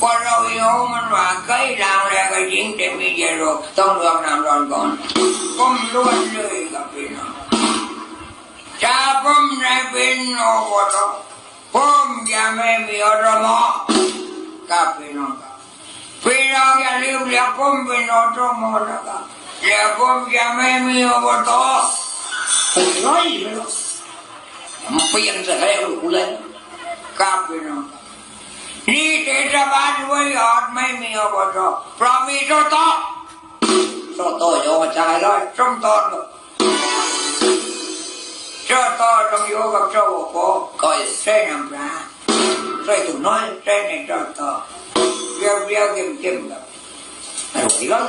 พอเราโยมันว่าเคยล้างแล้วก็จริงแต่มีเยโรต้องเลือกน้ำร้อนก่อนผมล้วนเลยกับพี่น้องถ้าผมได้เป็นอบตผมจะไม่มีอรมอกับพี่น้องครับพี่น้องอย่าลืมเรียกผมเป็นอรมอนะครับแล้วผมจะไม่มีอบตโอ้ยร้อยไปแล้วมันเปลี่ยนเสร็จแล้เลยกับพี่น้องครับ นี่เทศบาลไว้ยอดไม่มีอบตเพราะมีโตโตโตโตโยกระจายเลยสมตอนเจ้าต่อต้องโยกับเจ้าโอโปก็ใส่น้ำปลาใส่ถุงน้อยใส่ในเจ้าต่อเรียวเรียวเก็มเก็มกับอร่อยเลย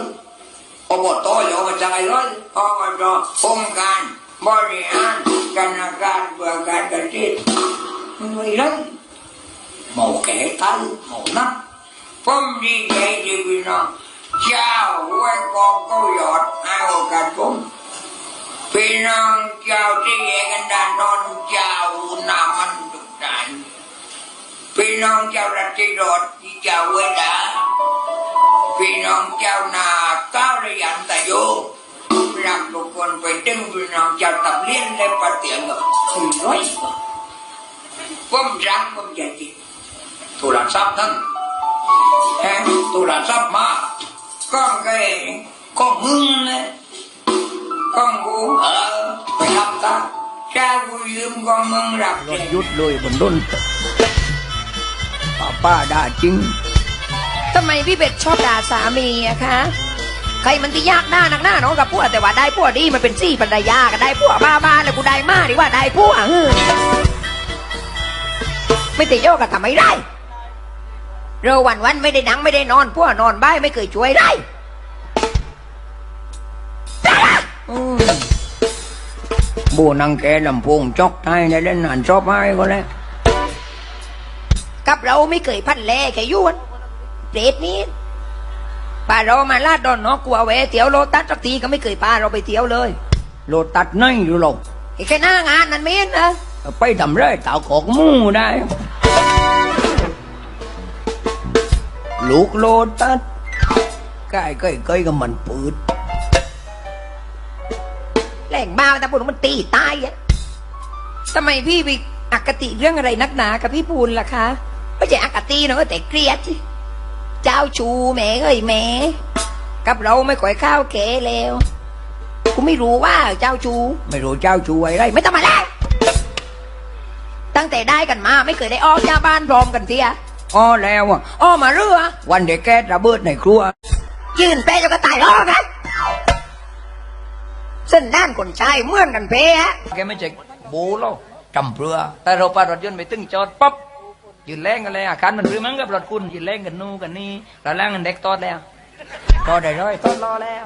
อบตโยกระจายเลยอบตองค์การบริหารธนาคารเพื่อการเกษตรมันไม่เลย một kẻ tới một nắp. Phong đi dậy thì vì nó chào quay con câu giọt ao cả cũng vì nó chào đi về anh đàn non, chào nam anh được đàn vì nó chào ra đi đọt đi chào quay đã. Vì nó chào nà cao để dặn ta vô. Làm một con phải trưng vì nó chào ทรศัพท์นั้นแทนโทรศัพท์มาก้องแกก้องมึงนะก้องกูเออไปรับตาแค่กูยืมก้องมึงรับรถยุดเลยบนต้นป้าป้าด่าจริงทำไมพี่เป็ดชอบด่าสามีอะคะใครมันที่ยากหน้านักหน้าเนาะกับพวกแต่ว่าได้พวกดีมันเป็นซี่ปัญญาก็ได้พวกบ้าบ้าแล้วกูได้มากดีกว่าได้พวกเออไม่ติดโยกกับทำไม่ได้ เราวันวันๆไม่ได้หนังไม่ได้นอนพวกนอนบ้ายไม่เคยช่วยได้อืมโบนังแกลำโพงจอกไทยในเล่นนานชอบไม้ก็แล้วกับเราไม่เคยพันแลแค่ยวนเปรตนี้ป่าเรามาลาดดอนเนาะกลัวแหวเตี๋ยวโลตัสสักทีก็ไม่เคยพาเราไปเที่ยวเลย โลตัดนั่งอยู่หรอกไอ้แค่หน้างานนั่นเมนนะไปทำไรเต่าของหมู่ได้ ลูกโลตัดใกล้ใกล้ใกล้กับมันปืดแหล่งบ้าแต่พูดมันตีตายอะทำไมพี่ไปอคติเรื่องอะไรนักหนากับพี่ปูนล่ะคะไม่ใช่อคตินะแต่เกลียดสิเจ้าชูแหม่เอ้ยแหม่กับเราไม่ค่อยข้าวเก๋แล้วกูไม่รู้ว่าเจ้าชูไม่รู้เจ้าช่วยไรไม่ต้องมาแล้วตั้งแต่ได้กันมาไม่เคยได้ออกจากบ้านพร้อมกันเทีย อ้อแล้วอะอ้อมาเรือ วันเด็กแก๊สระเบิดในครัว ยืนแปะจนก็ตายรอบนะเส้นด้านคนชายเหมือนกันเป๊ะแกไม่ใช่โบหรอกจำเรือแต่เราปารถยนต์ไปตึงจอดปั๊บยืนแรงกันเลยอาการมันรือมั้งกับรถคุณยืนแรงกันนู่นกันนี่เราแรงกันเด็กตอดแล้วตอดได้ร้อยตอดรอแล้ว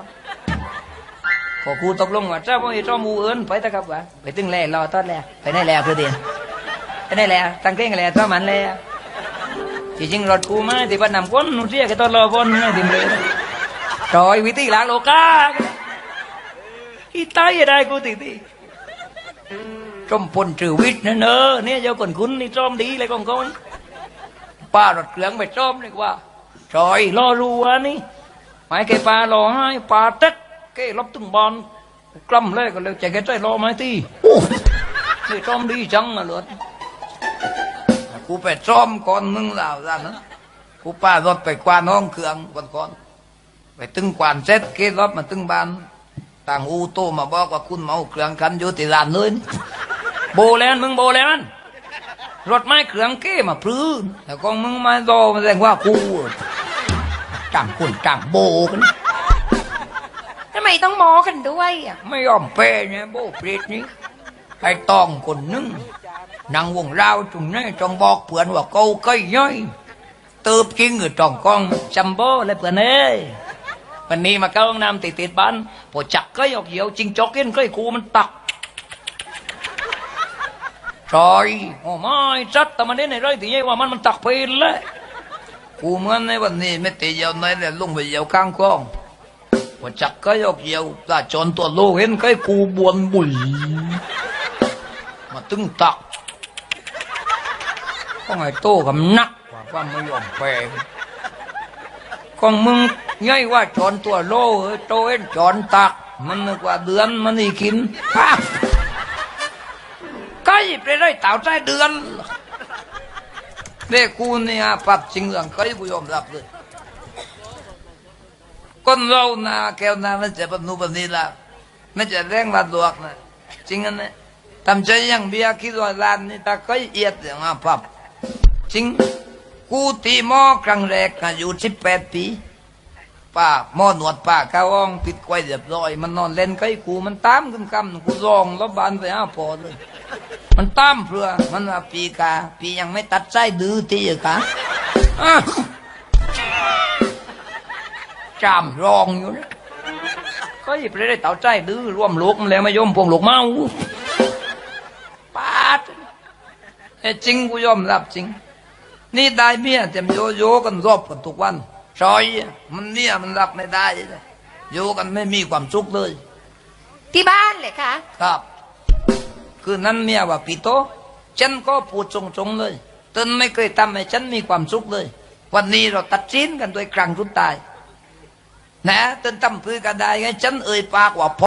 พอครูตกลงว่าเจ้าพ่อเจ้าหมูเอิญไปตะครับวะไปตึงแล่รอตอดแล้วไปไหนแล้วเพื่อเดียนไปไหนแล้วตั้งเต้งกันแล้วเจ้ามันแล้ว จริงๆรถกูมาที่บ้านนำก้นนู่นเสียก็ตอดรอก้นนะทิมเลยรอยวิธีล้างโลกาอีตายได้กูติติจมพลชีวิตนั่นเออเนี่ยเจ้าคนคุณนี่จอมดีเลยกองก้อยป้ารถเครื่องไปจอมเลยว่าจอยรอรัวนี่หมายแกปลารอให้ปลาเต็ดแกลบตึงบอลกล้ำเลยก็เลยใจแกใจรอไหมที่โอ้นี่จอมดีจังนะเหลือ กูไปจอมก่อนมึงแล้วจ้ะนะกูป้ารถไปกวานห้องเครื่องก่อนก่อนไปตึงกวานเซ็ตเกรถมาตึงบานต่างอูโตมาบอกว่าคุณเมาเครื่องกันอยู่ที่ร้านเลยนี่โบแลนมึงโบแลนรถไม้เครื่องเก้มาพลื้นแต่กองมึงมาโดมาแสดงว่ากูจ้างคนจ้างโบกันทำไมต้องมอกันด้วยอะไม่ยอมเปย์เนี่ยโบเปรตนี้ ไอ้ตองคนหนึงนางวงราวจุงนี่จองบอกเพื่อนว่าเกากล้ย่อยเติบจริงหรือจองกองจัมโบ้เลยเพื่อนเอ้ยวันนี้มาเข้าห้องน้ำติดติดบ้านพอจักก็ยอกเหี่ยวจริงจอกเล่นใกล้กูมันตัก trời ôi mai chắc tao mà đến này rồi thì như mà มันมันตักไปเลยกูเหมือนในวันนี้ไม่ตีเยาวในแต่ลงไปเยาวข้างกล้องว่าจักก็ยกเยวตาจนตัวโลกเห็นก็กูบวนบุย ตึงตักก็ไงโตกับนักว่าควาไม่ยอมแปลงของมึงง่ายว่าจอนตัวโลเอ้ยโตเอ็นจอนตัก มันนึกว่าเดือนมันนี่กินก็หยิบไปได้เต่าใจเดือนเด็กกูเนี่ยปรับจริงเรื่องก็กูยอมรับเลยคนเรานะแก้วนะมันจะบรรลุแบบนี้ละไม่จะแรงลาดวกนะจริงอันนี้ ทำใจยังเบียคิดว่าร้านนี่ตาก็เอียดอย่างอะปรับจริงกูตีหม้อครั้งแรกอายุสิบแปดปีป้าหม้อหนวดป้าก้าวองติดไว้เรียบร้อย มันนอนเล่นใกล้กูมันตามขึ้นคำกูร้องแล้วบานไปหาพอเลยมันตามเพื่อมันว่าปีกา ปียังไม่ตัดใจดื้อที่กะอ้าจามร้องอยู่นะก็หยิบได้เต่าใจดื้อร่วมลูกมันแล้วไม่ยอมพวงลูกเมาปาด เอ้ยจริงกูยอมรับจริง นี่ได้เมียเต็มโยโย่กันรอบกันทุกวันซอยมันเมียมันรับไม่ได้เลยอยู่กันไม่มีความสุขเลย ที่บ้านเลยคะครับ คือนั้นเมียว่าปีโตฉันก็พูดตรงๆเลยตนไม่เคยทำให้ฉันมีความสุขเลย วันนี้เราตัดสินกันโดยครั้งสุดท้ายนะตนทำพื้นกันได้ไงฉันเอ่ยปากว่าพอ